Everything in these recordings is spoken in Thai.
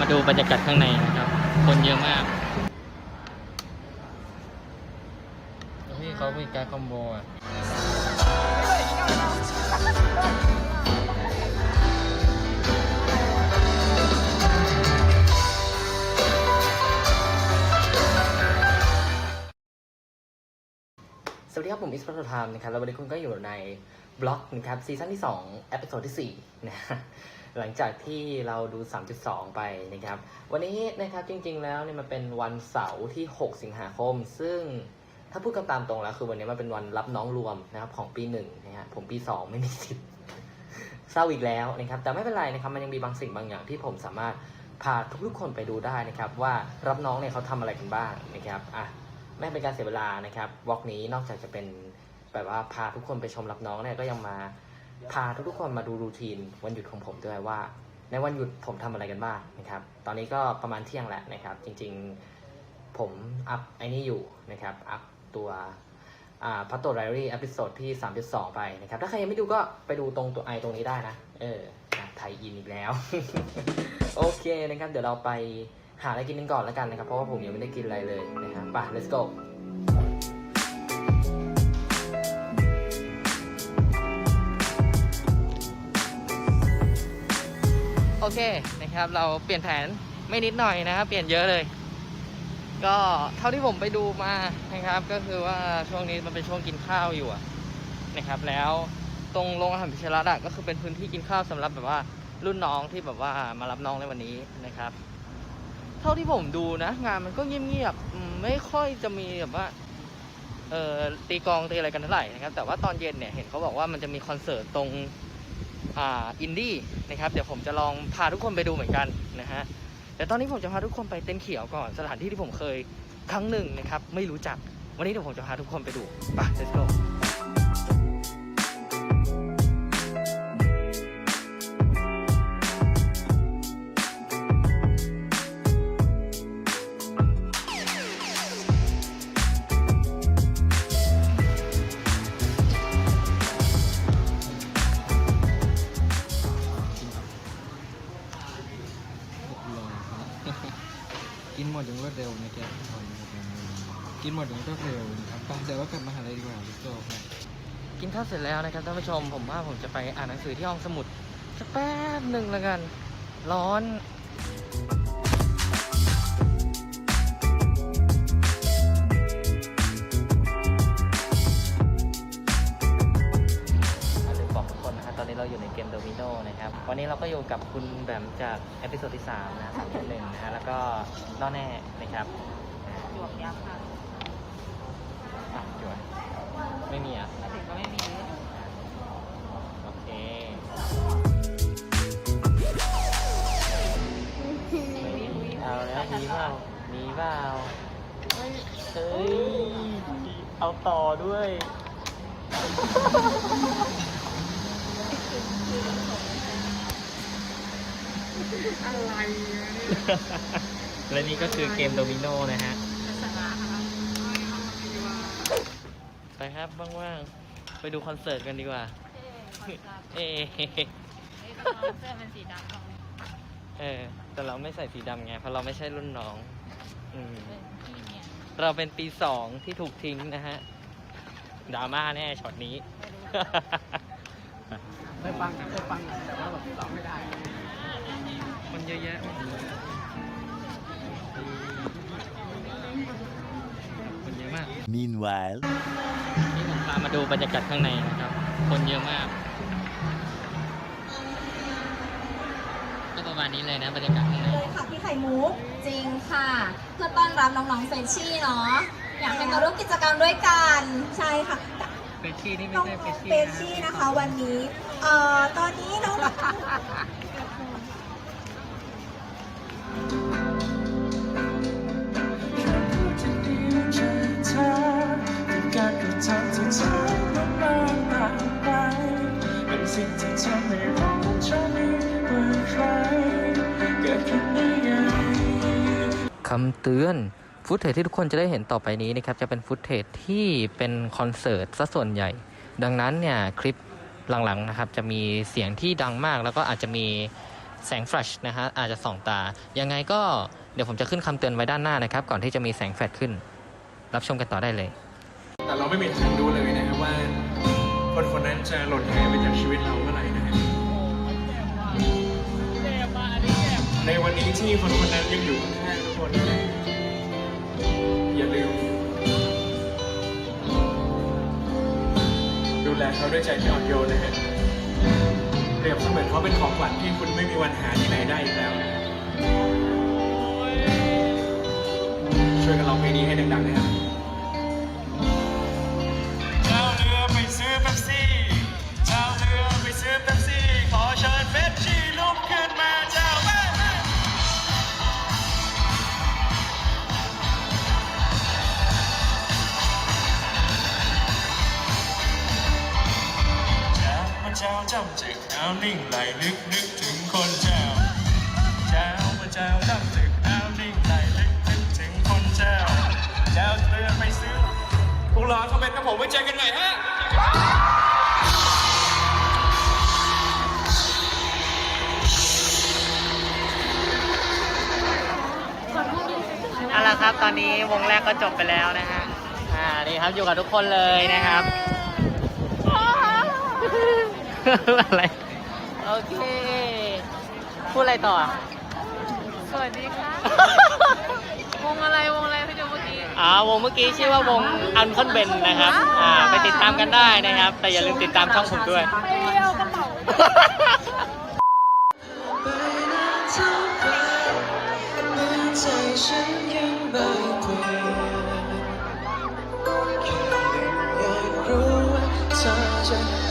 มาดูบรรยากาศข้างในนะครับ คนเยอะมากพี่เขามีการคอมโบอะสวัสดีครับ ผมอิสระไทม์นะครับ แล้ววันนี้คุณก็อยู่ในบล็อกนะครับซีซั่นที่2เอพิโซดที่ 4 นะ หลังจากที่เราดู 3.2 ไปนะครับ วันนี้นะครับจริงๆแล้วเนี่ยมันเป็นวันเสาร์ที่ 6 สิงหาคม ซึ่งถ้าพูดกันตามตรงแล้วคือวันนี้มันเป็นวันรับน้องรวมนะครับของปีหนึ่งนะฮะผมปี 2 ไม่มีสิทธิ์เศร้าอีกแล้วนะครับ แต่ไม่เป็นไรนะครับมันยังมีบางสิ่งบางอย่างที่ผมสามารถพาทุกๆคนไปดูได้นะครับ ว่ารับน้องเนี่ยเขาทำอะไรกันบ้างนะครับอะไม่เป็นการเสียเวลานะครับวอล์กนี้นอกจากจะเป็นแบบว่าพาทุกคนไปชมรับน้องเนี่ยก็ยังมา พาทุกๆคนมาดูรูทีนวันหยุดของผมด้วยว่า ในวันหยุดผมทำอะไรกันบ้างนะครับ ตอนนี้ก็ประมาณเที่ยงแล้วนะครับ จริงๆผมอัพไอ้นี่อยู่นะครับ อัพตัวพัตโตไรรี่อพิโซดที่ 3.2 ไปนะครับ ถ้าใครยังไม่ดูก็ไปดูตรงตัวไอตรงนี้ได้นะ เออไทยอินอีกแล้ว โอเคนะครับ เดี๋ยวเราไปหาอะไรกินกันก่อนแล้วกันนะครับ เพราะว่าผมยังไม่ได้กินอะไรเลยนะครับไป let's go อเคนะครับเราเปลี่ยนแผนไม่นิดหน่อยนะครับเปลี่ยนเยอะเลย ก็เท่าที่ผมไปดูมานะครับ ก็คือว่าช่วงนี้มันเป็นช่วงกินข้าวอยู่นะครับ แล้วตรงโรงอาหารพิชรัตน์อะก็คือเป็นพื้นที่กินข้าวสำหรับแบบว่ารุ่นน้องที่แบบว่ามารับน้องในวันนี้นะครับ เท่าที่ผมดูนะ งานมันก็เงียบๆไม่ค่อยจะมีแบบว่าเอ่อตีกองตีอะไรกันเท่าไหร่นะครับ แต่ว่าตอนเย็นเนี่ยเห็นเขาบอกว่ามันจะมีคอนเสิร์ตตรง อินดี้นะครับเดี๋ยวผมจะลองพาทุกคนไปดูเหมือนกันนะฮะแต่ตอนนี้ผมจะพาทุกคนไปเต็นท์เขียวก่อนสถานที่ที่ผมเคยครั้งหนึ่งนะครับไม่รู้จักวันนี้เดี๋ยวผมจะพาทุกคนไปดูไป let's go หมดอย่างรวดเร็วนะแกกินหมดอย่างรวดเร็วนะครับไปเดี๋ยวเรากลับมาหาอะไรดีกว่าพี่โจครับกินข้าวเสร็จแล้วนะครับท่านผู้ชมผมว่าผมจะไปอ่านหนังสือที่ห้องสมุดสักแป๊บหนึ่งแล้วกัน ร้อน นี้เราอยู่ในเกมโดมิโนนะครับ วันนี้เราก็อยู่กับคุณแบมจากเอพิโซดที่3นะ3.1นะฮะแล้วก็น้อแน่นะครับหยวกยักษ์ค่ะอะจวยไม่มีอะมาถึงก็ไม่มีโอเคเอาแล้วมีเปล่ามีเปล่าเฮ้ยเอาต่อด้วย อะไรและนี่ก็คือเกมโดมิโนนะฮะชนะค่ะไม่เอาดีกว่าไปครับว่างๆไปดูคอนเสิร์ตกันดีกว่า เอ๊ะคอนเสิร์ตเอะเอ้ยแต่เราเสื้อเป็นสีดำตรงนี้เออแต่เราไม่ใส่สีดำไงเพราะเราไม่ใช่รุ่นน้องอืมเป็นที่เนี่ยเราเป็นปีสองที่ถูกทิ้งนะฮะดราม่าแน่ช็อตนี้ ไม่ฟังเคยฟังแต่ว่าแบบร้องไม่ได้คน เยอะแยะคนเยอะมาก Meanwhile. นี่ผมพามาดูบรรยากาศข้างในนะครับ คนเยอะมาก ก็ประมาณนี้เลยนะบรรยากาศข้างใน เลยค่ะพี่ไข่มุกจริงค่ะ เพื่อต้อนรับน้องๆเฟรชชี่เนาะอยากให้มาร่วมกิจกรรมด้วยกันใช่ค่ะเฟชชี่นี่ไม่น้องใช่เฟชๆชี่เฟรชชี่นะคะวันนี้เอ่อตอนนี้น้องจ คำเตือนฟุตเทจที่ทุกคนจะได้เห็นต่อไปนี้นะครับจะเป็นฟุตเทจที่เป็นคอนเสิร์ตซะส่วนใหญ่ ดังนั้นเนี่ยคลิปหลังๆนะครับจะมีเสียงที่ดังมากแล้วก็อาจจะมีแสงแฟลชนะฮะอาจจะส่องตา ยังไงก็เดี๋ยวผมจะขึ้นคำเตือนไว้ด้านหน้านะครับ ก่อนที่จะมีแสงแฟลชขึ้น รับชมกันต่อได้เลย แต่เราไม่มีทางรู้เลยนะครับว่าคนคนนั้นจะหล่นหายไปจากชีวิตเราเมื่อ ไหร่นะฮะในวันนี้ที่คนคนนั้นยังอยู่ข้างๆทุกคนนะอย่าลืม ดูแลเขาด้วยใจที่อ่อนโยนนะฮะเปรียบเสมือนเขาเป็นของขวัญที่คุณไม่มีวันหาที่ไหนได้อีกแล้ว ช่วยกันร้องเพลงนี้ให้ดังๆนะ จ้าจำจึกเอานิ่งไหลลึกนึกถึงคนเจ้าเจ้ามาเจ้าจำจึกเอานิ่งไหลลึกนึกถึงคนเจ้าเจ้าเรือไปซื้อพวกเราเขาเป็นกับผมไว้เจอกันใหม่ฮะเอาละครับ ตอนนี้วงแรกก็จบไปแล้วนะฮะ อ่า นี่ครับ อยู่กับทุกคนเลยนะครับ อะไร โอเค พูดอะไรต่อสวัสดีค่ะ วงอะไรวงอะไรพี่ดูเมื่อกี้ อ่าวงเมื่อกี้ชื่อว่าวงอันคอนเบนนะครับ อ่าไปติดตามกันได้นะครับ แต่อย่าลืมติดตามช่องผมด้วยใจฉันยังไม่เปลี่ยนแค่อยากรู้ว่าเธอจะ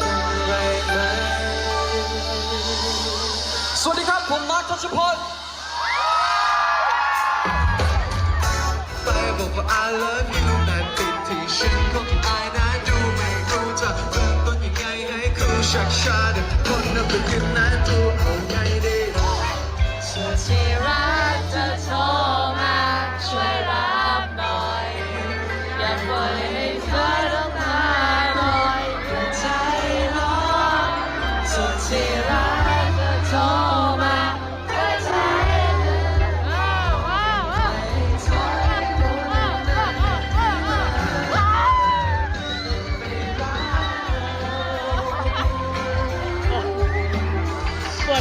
ผมมาร์คทศพลไปบอกว่า I love you แต่ติดที่ฉันคงอายนะดูไม่รู้จะเริ่มต้นยังไงให้คู่ชักชาติคนนั้นเป็นกันนะดูเอา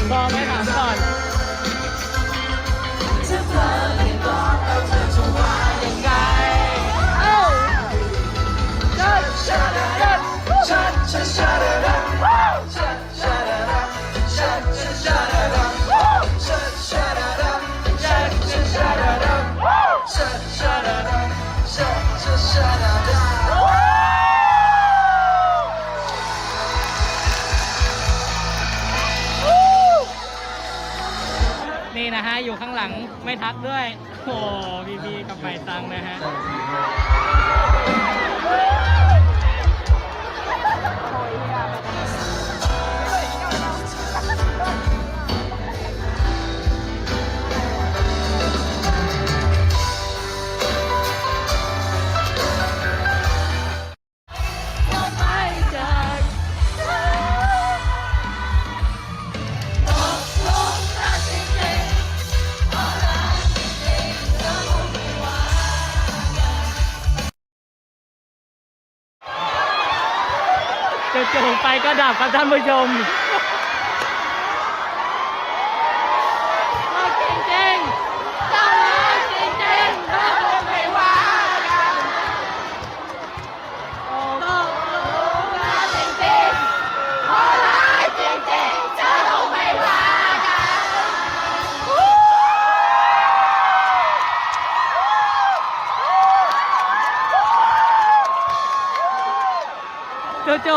ปวดคอไหมถามก่อนเพิ่มให้บอกเอาเธ นะฮะ อยู่ข้างหลังไม่ทักด้วย โอ้บีบีกับใบตังนะฮะ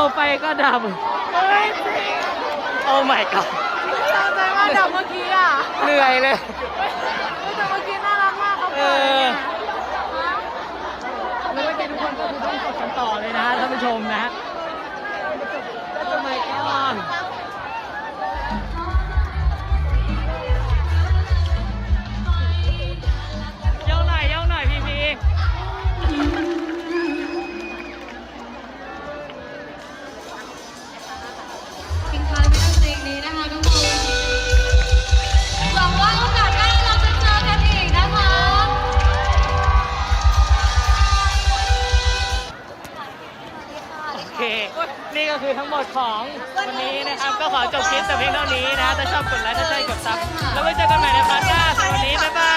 ๆไปก็ดับครับท่านผู้ชมรักจริงๆเจ้ารักจริงๆรักไม่ว่ากันโอ้ก็รักจริงๆพอรักจริงๆเจ้าไม่ว่ากันโจๆไปก็ดับเฮ้ยโอ้ my god ตามใจว่าดับเมื่อกี้อะเหนื่อยเลย แต่เมื่อกี้น่ารักมากเขาเอเปิดอ เนี่ยแล้วเมื่อกี้ทุกคนก็คือต้องกดกันต่อเลยนะฮะท่านผู้ชมนะ ของวันนี้นะครับ ก็ขอจบคลิปแต่เพียงเท่านี้นะ ถ้าชอบกดไลค์ถ้าใช่กดซับแล้วไว้เจอกันใหม่ในพาร์ทหน้าสำหรับวันนี้ บ๊ายบาย